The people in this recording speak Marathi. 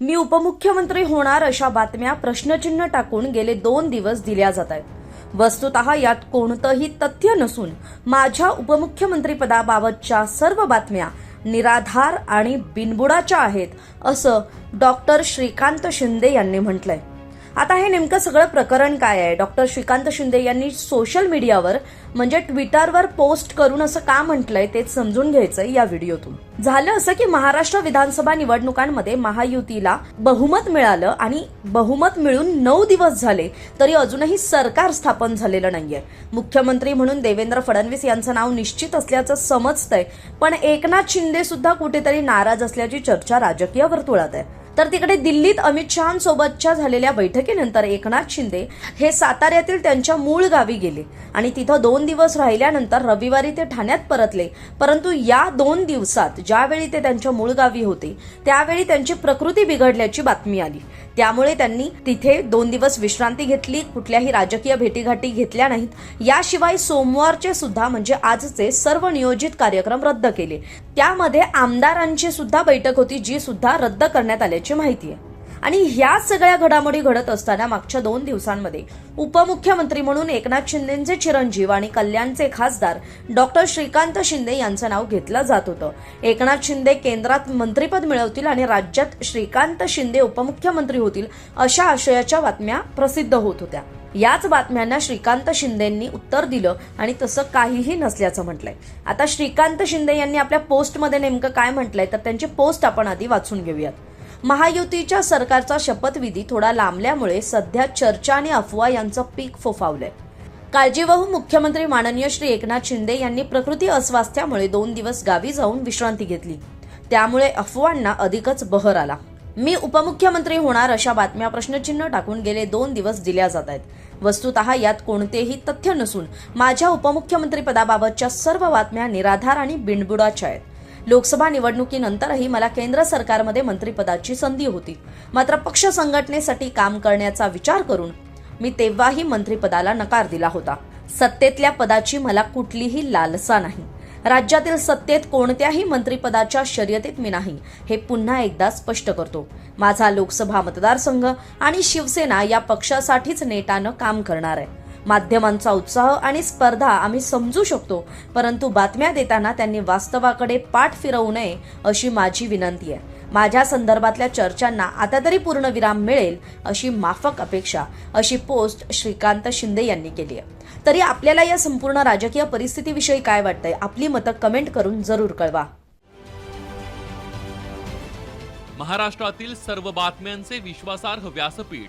मी उपमुख्यमंत्री होणार अशा बातम्या प्रश्नचिन्ह टाकून गेले दोन दिवस दिल्या जात आहेत. वस्तुत यात कोणतंही तथ्य नसून माझ्या उपमुख्यमंत्रीपदाबाबतच्या सर्व बातम्या निराधार आणि बिनबुडाच्या आहेत असं डॉक्टर श्रीकांत शिंदे यांनी म्हटलंय. आता हे नेमकं सगळं प्रकरण काय आहे? डॉक्टर श्रीकांत शिंदे यांनी सोशल मीडियावर म्हणजे ट्विटरवर पोस्ट करून असं का म्हटलंय तेच समजून घ्यायचंय या व्हिडिओतून. झालं असं की महाराष्ट्र विधानसभा निवडणुकांमध्ये महायुतीला बहुमत मिळालं आणि बहुमत मिळून नऊ दिवस झाले तरी अजूनही सरकार स्थापन झालेलं नाहीये. मुख्यमंत्री म्हणून देवेंद्र फडणवीस यांचं नाव निश्चित असल्याचं समजतंय पण एकनाथ शिंदे सुद्धा कुठेतरी नाराज असल्याची चर्चा राजकीय वर्तुळात आहे. तर तिकडे दिल्लीत अमित शहांसोबतच्या झालेल्या बैठकीनंतर एकनाथ शिंदे हे साताऱ्यातील त्यांच्या मूळ गावी गेले आणि तिथं दोन दिवस राहिल्यानंतर रविवारी ते ठाण्यात परतले. परंतु या दोन दिवसात ज्यावेळी ते त्यांच्या मूळ गावी होते त्यावेळी त्यांची प्रकृती बिघडल्याची बातमी आली. त्यामुळे त्यांनी तिथे दोन दिवस विश्रांती घेतली कुठल्याही राजकीय भेटीगाठी घेतल्या नाहीत. याशिवाय सोमवारचे सुद्धा म्हणजे आजचे सर्व नियोजित कार्यक्रम रद्द केले. त्यामध्ये आमदारांची सुद्धा बैठक होती जी सुद्धा रद्द करण्यात आल्याची माहिती आहे. आणि ह्या सगळ्या घडामोडी घडत असताना मागच्या दोन दिवसांमध्ये उपमुख्यमंत्री म्हणून एकनाथ शिंदेचे चिरंजीव आणि कल्याणचे खासदार डॉक्टर श्रीकांत शिंदे यांचं नाव घेतलं जात होतं. एकनाथ शिंदे केंद्रात मंत्रीपद मिळवतील आणि राज्यात श्रीकांत शिंदे उपमुख्यमंत्री होतील अशा आशयाच्या बातम्या प्रसिद्ध होत होत्या. याच बातम्यांना श्रीकांत शिंदेंनी उत्तर दिलं आणि तसं काहीही नसल्याचं म्हटलंय. आता श्रीकांत शिंदे यांनी आपल्या पोस्टमध्ये नेमकं काय म्हटलंय तर त्यांची पोस्ट आपण आधी वाचून घेऊयात. महायुतीच्या सरकारचा शपथविधी थोडा लांबल्यामुळे सध्या चर्चा आणि अफवा यांचं पीक फोफावलंय. काळजीवाहू मुख्यमंत्री माननीय श्री एकनाथ शिंदे यांनी प्रकृती अस्वास्थ्यामुळे दोन दिवस गावी जाऊन विश्रांती घेतली. त्यामुळे अफवांना अधिकच बहर आला. मी उपमुख्यमंत्री होणार अशा बातम्या प्रश्नचिन्ह टाकून गेले दोन दिवस दिल्या जात आहेत. वस्तुत यात कोणतेही तथ्य नसून माझ्या उपमुख्यमंत्री पदाबाबतच्या सर्व बातम्या निराधार आणि बिनबुडाच्या आहेत. लोकसभा निवडणुकीनंतरही मला केंद्र सरकारमध्ये मंत्रिपदाची संधी होती. मात्र पक्ष संघटनेसाठी काम करण्याचा विचार करून मी तेव्हाही मंत्रिपदाला नकार दिला होता. सत्तेतल्या पदाची मला कुठलीही लालसा नाही. राज्यातील सत्तेत कोणत्याही मंत्रिपदाच्या शर्यतीत मी नाही हे पुन्हा एकदा स्पष्ट करतो. माझा लोकसभा मतदारसंघ आणि शिवसेना या पक्षासाठीच नेटानं काम करणार आहे. माध्यमांचा उत्साह आणि स्पर्धा आम्ही समजू शकतो परंतु बातम्या देताना त्यांनी वास्तवाकडे पाठ फिरवू नये अशी माझी विनंती आहे. माझ्या संदर्भातल्या चर्चांना आता तरी पूर्णविराम मिळेल अशी माफक अपेक्षा अशी पोस्ट श्रीकांत शिंदे यांनी केली आहे. तरी आपल्याला या संपूर्ण राजकीय परिस्थितीविषयी काय वाटतंय? आपली मतं कमेंट करून जरूर कळवा. महाराष्ट्रातील सर्व बातम्यांचे विश्वासार्ह व्यासपीठ